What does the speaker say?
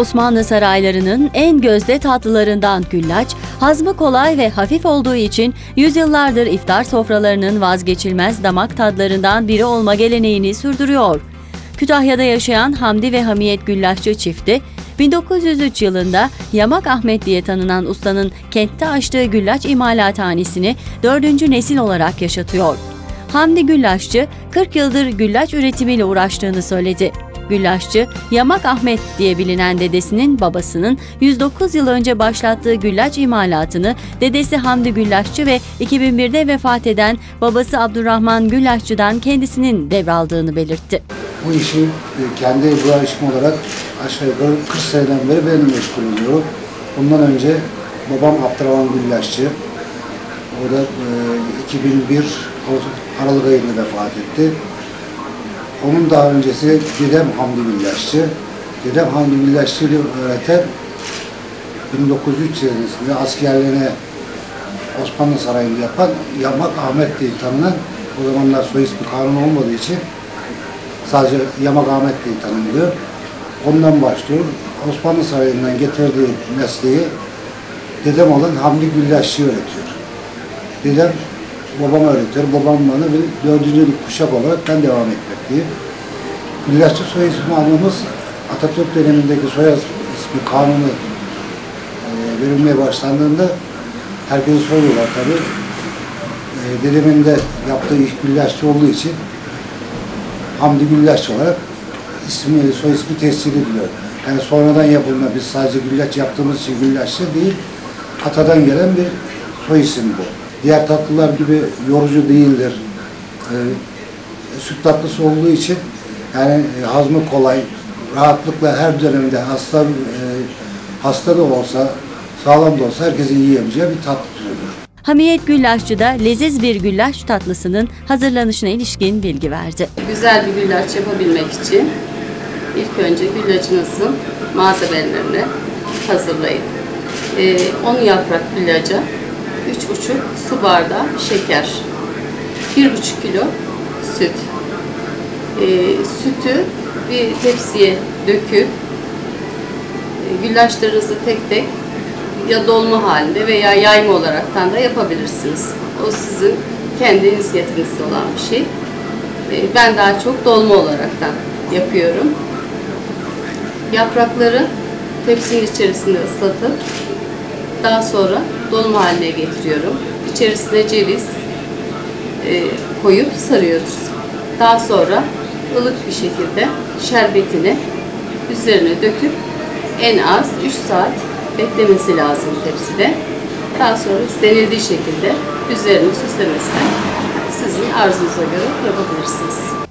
Osmanlı saraylarının en gözde tatlılarından güllaç, hazmı kolay ve hafif olduğu için yüzyıllardır iftar sofralarının vazgeçilmez damak tadlarından biri olma geleneğini sürdürüyor. Kütahya'da yaşayan Hamdi ve Hamiyet Güllaççı çifti, 1903 yılında Yamak Ahmet diye tanınan ustanın kentte açtığı güllaç imalathanesini dördüncü nesil olarak yaşatıyor. Hamdi Güllaççı 40 yıldır güllaç üretimiyle uğraştığını söyledi. Güllaççı, Yamak Ahmet diye bilinen dedesinin babasının 109 yıl önce başlattığı güllaç imalatını dedesi Hamdi Güllaççı ve 2001'de vefat eden babası Abdurrahman Güllaççı'dan kendisinin devraldığını belirtti. Bu işi e, kendi uğraşım olarak aşağı yukarı 40 seneden beri ben meşgul oluyorum. Bundan önce babam Abdurrahman Güllaççı. O da e, 2001 Aralık ayında vefat etti. Onun daha öncesi dedem Hamdi Güllaççı. Dedem Hamdi Güllaççı'yı öğreten 1903 senesinde askerliğine Osmanlı Sarayı'nda yapan Yamak Ahmet diye tanınan o zamanlar soy ismi kanun olmadığı için sadece Yamak Ahmet diye tanınıyor. Ondan başlıyor. Osmanlı Sarayı'ndan getirdiği mesleği dedem olan Hamdi Güllaççı öğretiyor. Dedem babam öğretiyor. Babam bana bir dördüncü kuşak olarak ben devam etmekteyim. Güllaççı soy ismi almamız Atatürk dönemindeki soy ismi kanunu e, verilmeye başlandığında herkesi soruyorlar tabii. E, dedemin de yaptığı iş güllaççı olduğu için Hamdi Güllaç olarak ismi, soy ismi tescil ediliyor. Yani sonradan yapılma, biz sadece güllaç yaptığımız için güllaççı değil, atadan gelen bir soy isim bu. Diğer tatlılar gibi yorucu değildir. Ee, süt tatlısı olduğu için yani e, hazmı kolay, rahatlıkla her dönemde hasta e, hasta da olsa, sağlam da olsa herkesin yiyebileceği bir tatlı türüdür. Hamiyet Güllaççı da leziz bir güllaç tatlısının hazırlanışına ilişkin bilgi verdi. Güzel bir güllaç yapabilmek için ilk önce güllacınızın malzemelerini hazırlayın. Ee, 10 yaprak güllaca 3,5 su bardağı şeker, 1,5 kilo süt. Ee, sütü bir tepsiye döküp e, tek tek ya dolma halinde veya yayma olaraktan da yapabilirsiniz. O sizin kendi inisiyatifiniz olan bir şey. Ee, Ben daha çok dolma olaraktan yapıyorum. Yaprakları tepsinin içerisinde ıslatıp daha sonra dolma haline getiriyorum. İçerisine ceviz e, koyup sarıyoruz. Daha sonra ılık bir şekilde şerbetini üzerine döküp en az 3 saat beklemesi lazım tepside. Daha sonra istenildiği şekilde üzerini süslemesine sizin arzunuza göre yapabilirsiniz.